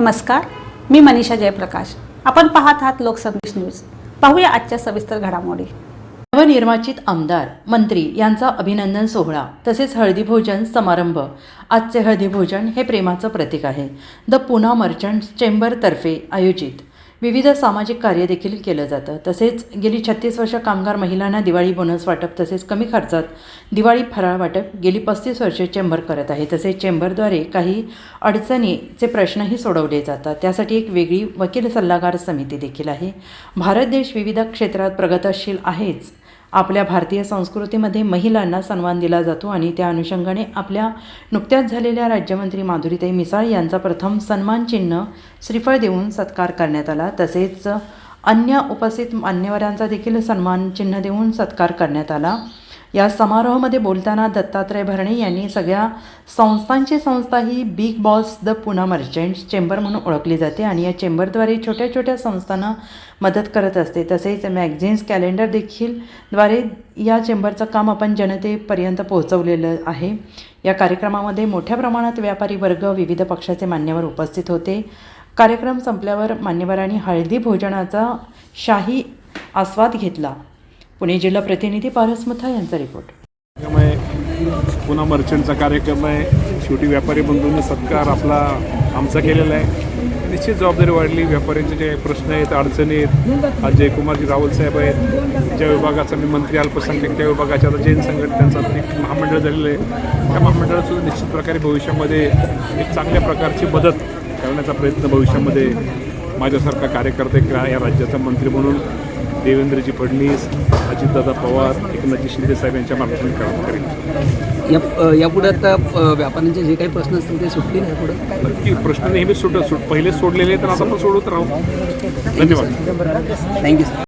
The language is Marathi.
नमस्कार मी मनीषा जयप्रकाश. आपण पाहत आहात लोकसंदेश न्यूज. पाहूया आजच्या सविस्तर घडामोडी. नवनिर्वाचित आमदार मंत्री यांचा अभिनंदन सोहळा तसेच हळदीभोजन समारंभ. आजचे हळदीभोजन हे प्रेमाचं प्रतीक आहे. द पुना मर्चंट्स चेंबरतर्फे आयोजित. विविध सामाजिक कार्य देखील केलं जातं. तसेच गेली छत्तीस वर्ष कामगार महिलांना दिवाळी बोनस वाटप तसेच कमी खर्चात दिवाळी फराळ वाटप गेली पस्तीस वर्षे चेंबर करत आहे. तसेच चेंबरद्वारे काही अडचणीचे प्रश्नही सोडवले जातात. त्यासाठी एक वेगळी वकील सल्लागार समिती देखील आहे. भारत देश विविध क्षेत्रात प्रगतशील आहेच आपल्या भारतीय संस्कृतीमध्ये महिलांना सन्मान दिला जातो आणि त्या अनुषंगाने आपल्या नुकत्याच झालेल्या राज्यमंत्री माधुरीताई मिसाळ यांचा प्रथम सन्मान चिन्ह श्रीफळ देऊन सत्कार करण्यात आला. तसेच अन्य उपस्थित मान्यवरांचा देखील सन्मान चिन्ह देऊन सत्कार करण्यात आला. या समारोहामध्ये बोलताना दत्तात्रय भरणे यांनी सगळ्या संस्थांची संस्था ही big boss the Poona merchants chamber म्हणून ओळखली जाते आणि या चेंबरद्वारे छोट्या छोट्या संस्थांना मदत करत असते. तसेच मॅगझिन्स कॅलेंडर देखील द्वारे या चेंबरचं काम आपण जनतेपर्यंत पोहोचवलेलं आहे. या कार्यक्रमामध्ये मोठ्या प्रमाणात व्यापारी वर्ग विविध पक्षाचे मान्यवर उपस्थित होते. कार्यक्रम संपल्यावर मान्यवरांनी हळदी भोजनाचा शाही आस्वाद घेतला. पुणे जिल्हा प्रतिनिधी पारस मुथा यांचा रिपोर्ट. आहे पुन्हा मर्चंटचा कार्यक्रम आहे. शेवटी व्यापारी बंधूंनी सत्कार आपला आमचा केलेला आहे. निश्चित जबाबदारी वाढली. व्यापाऱ्यांचे जे प्रश्न आहेत अडचणी आहेत आज जयकुमारजी रावल साहेब आहेत. ज्या विभागाचा मी मंत्री अल्पसंख्याक त्या विभागाच्या आता जैन संघट त्यांचा एक महामंडळ झालेलं आहे. त्या महामंडळात निश्चित प्रकारे भविष्यामध्ये एक चांगल्या प्रकारची मदत करण्याचा प्रयत्न भविष्यामध्ये माझ्यासारखा कार्यकर्ते या राज्याचा मंत्री म्हणून. देवेंद्रजी फडणवीस अजितदादा पवार एकनाथजी शिंदे साहेब यांच्या मार्गदर्शन काम करेल या यापुढे आता व्यापाऱ्यांचे जे काही प्रश्न असतील ते सुटतील यापुढे नक्की प्रश्न नेहमी सुटत सुट पहिले सोडलेले तर आता पण सोडत राहू. धन्यवाद. Thank you sir